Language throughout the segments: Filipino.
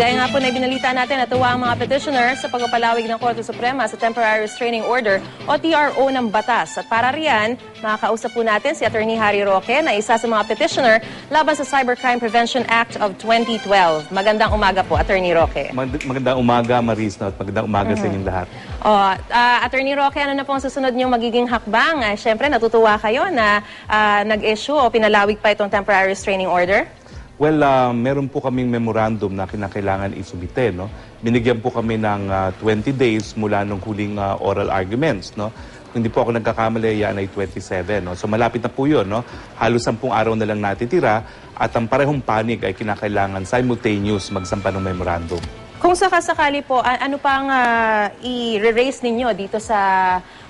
Gaya nga po na ibinalita natin, natuwa ang mga petitioner sa pagpapalawig ng Korte Suprema sa Temporary Restraining Order o TRO ng batas. At para riyan, makakausap po natin si Attorney Harry Roque na isa sa mga petitioner laban sa Cybercrime Prevention Act of 2012. Magandang umaga po, Attorney Roque. Mag- Magandang umaga, Maris, at magandang umaga Mm-hmm. sa inyong lahat. O, ah, Attorney Roque, ano na po ang susunod niyong magiging hakbang? Ah, Siyempre, natutuwa kayo na ah, nag-issue o pinalawig pa itong Temporary Restraining Order? Well, ah, meron po kaming memorandum na kinakailangan isubite. No? Binigyan po kami ng ah, 20 days mula nung huling ah, oral arguments. No? Hindi po ako nagkakamali, yan ay 27. No? So malapit na po yun. No? Halos 10 araw na lang natitira at ang parehong panig ay kinakailangan simultaneous magsampa ng memorandum. Kung sakasakali po, a- ano pang ah, i-raise ninyo dito sa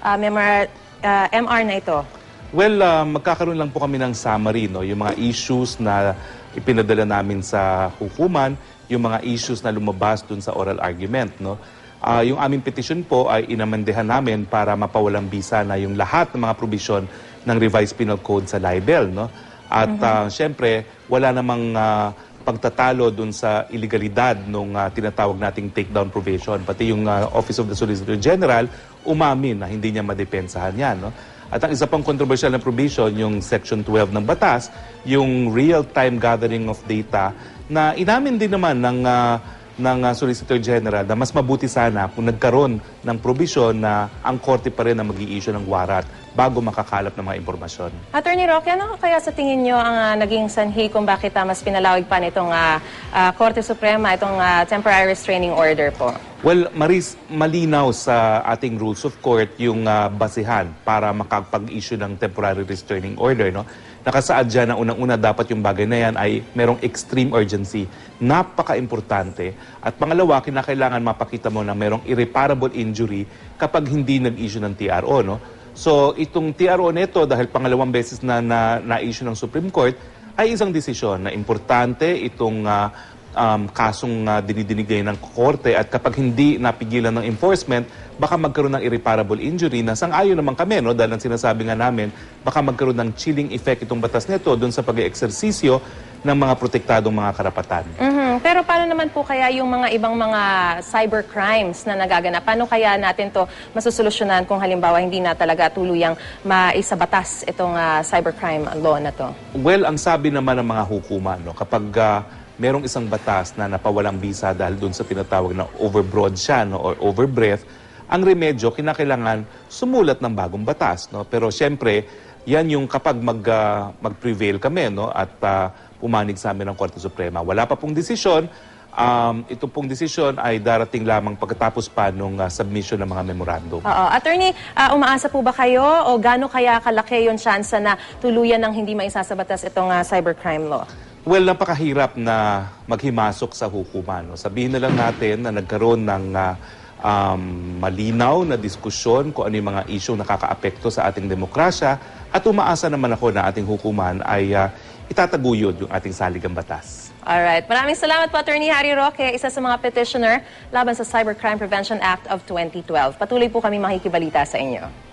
ah, memor- ah, MR na ito? Well, ah, magkakaroon lang po kami ng summary, no? yung mga issues na ipinadala namin sa hukuman, yung mga issues na lumabas dun sa oral argument. No? Ah, yung aming petition po ay inamandehan namin para mapawalang bisa na yung lahat ng mga provision ng revised penal code sa libel. No? At ah, syempre, wala namang ah, pagtatalo dun sa ilegalidad nung ah, tinatawag nating takedown provision. Pati yung ah, Office of the Solicitor General umamin na hindi niya madepensahan yan. No? At ang isa pang controversial na provision, yung Section 12 ng batas, yung real-time gathering of data na inamin din naman ng, ah, ng ah, Solicitor General na mas mabuti sana kung nagkaroon ng provision na ang korte pa rin na mag issue ng warat bago makakalap ng mga impormasyon. Attorney Roque, ano kaya sa tingin nyo ang ah, naging sanhi kung bakit ah, mas pinalawig pa nitong ah, ah, Korte Suprema, itong ah, Temporary Restraining Order po? Well, Maris, malinaw sa ating rules of court yung ah, basihan para makapag-issue ng temporary restraining order. No? Nakasaad dyan na unang-una dapat yung bagay na yan ay merong extreme urgency. Napaka-importante. At pangalawa, kinakailangan mapakita mo na merong irreparable injury kapag hindi nag-issue ng TRO. No? So itong TRO nito dahil pangalawang beses na na- na-issue ng Supreme Court ay isang desisyon na importante itong ah, um, kasong uh, dinidinigay ng korte at kapag hindi napigilan ng enforcement, baka magkaroon ng irreparable injury na sang-ayon naman kami, no? dahil ang sinasabi nga namin, baka magkaroon ng chilling effect itong batas nito doon sa pag-eeksersisyo ng mga protektadong mga karapatan. Mhm. Pero paano naman po kaya yung mga ibang mga cyber crimes na nagaganap? Paano kaya natin to masusolusyonan kung halimbawa hindi na talaga tuluyang maisabatas itong ah, cybercrime law na to? Well, ang sabi naman ng mga hukuman, no, kapag ah, merong isang batas na napawalang bisa dahil doon sa tinatawag na overbroad siya no, or overbreadth, ang remedyo, kinakailangan sumulat ng bagong batas. No? Pero siyempre, yan yung kapag mag, ah, mag-prevail kami no, at ah, pumanig sa amin ng Korte Suprema. Wala pa pong desisyon. Um, ito pong desisyon ay darating lamang pagkatapos pa nung ah, submission ng mga memorandum. Oo. Attorney, ah, umaasa po ba kayo o gaano kaya kalaki yung chance na tuluyan ng hindi maisasabatas itong ah, cybercrime law? Well, napakahirap na maghimasok sa hukuman. No? Sabihin na lang natin na nagkaroon ng ah, um, malinaw na diskusyon kung ano yung mga isyong nakakaapekto sa ating demokrasya at umaasa naman ako na ating hukuman ay ah, itataguyod yung ating saligang batas. Alright. Maraming salamat po, Attorney Harry Roque, isa sa mga petitioner laban sa Cybercrime Prevention Act of 2012. Patuloy po kami makikibalita sa inyo.